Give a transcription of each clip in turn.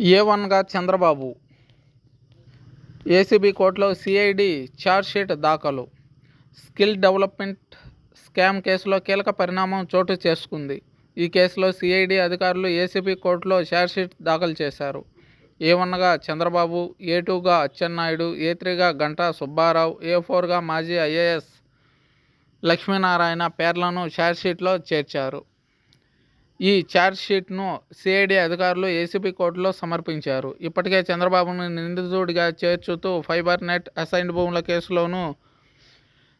ఏ వన్గా చంద్రబాబు. ఏసీబీ కోర్టులో CID chargesheet దాఖలు. స్కిల్ డెవలప్మెంట్ స్కామ్ కేసులో కీలక పరిణామం చోటు చేసుకుంది. ఈ కేసులో సిఐడి అధికారులు ఏసీబీ కోర్టులో ఛార్జ్షీట్ దాఖలు చేశారు. ఏ వన్గా చంద్రబాబు ఏ టూగా అచ్చెన్నాయుడు ఏ త్రీగా గంటా సుబ్బారావు ఏ ఫోర్గా మాజీ ఐఏఎస్ లక్ష్మీనారాయణ పేర్లను ఛార్జ్షీట్లో చేర్చారు. ఈ ఛార్జ్షీట్ను సిఐడి అధికారులు ఏసీబీ కోర్టులో సమర్పించారు. ఇప్పటికే చంద్రబాబును నిందితుడిగా చేర్చుతూ ఫైబర్ నెట్ అసైన్డ్ భూముల కేసులోనూ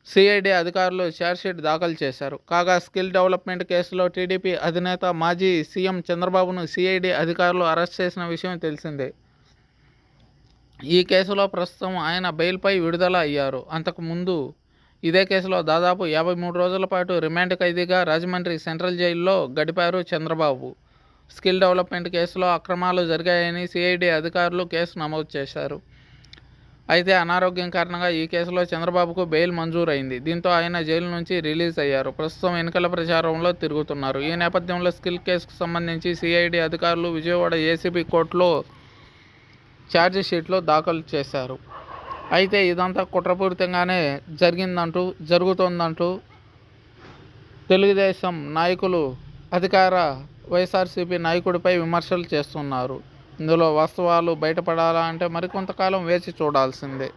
సిఐడి అధికారులు ఛార్జ్షీట్ దాఖలు చేశారు. కాగా స్కిల్ డెవలప్మెంట్ కేసులో టీడీపీ అధినేత మాజీ సీఎం చంద్రబాబును సిఐడి అధికారులు అరెస్ట్ చేసిన విషయం తెలిసిందే. ఈ కేసులో ప్రస్తుతం ఆయన బెయిల్పై విడుదల అయ్యారు. అంతకుముందు ఇదే కేసులో దాదాపు యాభై మూడు రోజుల పాటు రిమాండ్ ఖైదీగా రాజమండ్రి సెంట్రల్ జైల్లో గడిపారు చంద్రబాబు. స్కిల్ డెవలప్మెంట్ కేసులో అక్రమాలు జరిగాయని సిఐడి అధికారులు కేసు నమోదు చేశారు. అయితే అనారోగ్యం కారణంగా ఈ కేసులో చంద్రబాబుకు బెయిల్ మంజూరైంది. దీంతో ఆయన జైలు నుంచి రిలీజ్ అయ్యారు. ప్రస్తుతం ఎన్నికల ప్రచారంలో తిరుగుతున్నారు. ఈ నేపథ్యంలో స్కిల్ కేసుకు సంబంధించి సిఐడి అధికారులు విజయవాడ ఏసీబీ కోర్టులో ఛార్జ్ షీట్లో దాఖలు చేశారు. అయితే ఇదంతా కుట్రపూరితంగానే జరిగిందంటూ జరుగుతోందంటూ తెలుగుదేశం నాయకులు అధికార వైఎస్ఆర్సీపీ నాయకుడిపై విమర్శలు చేస్తున్నారు. ఇందులో వాస్తవాలు బయటపడాలా అంటే మరికొంతకాలం వేచి చూడాల్సిందే.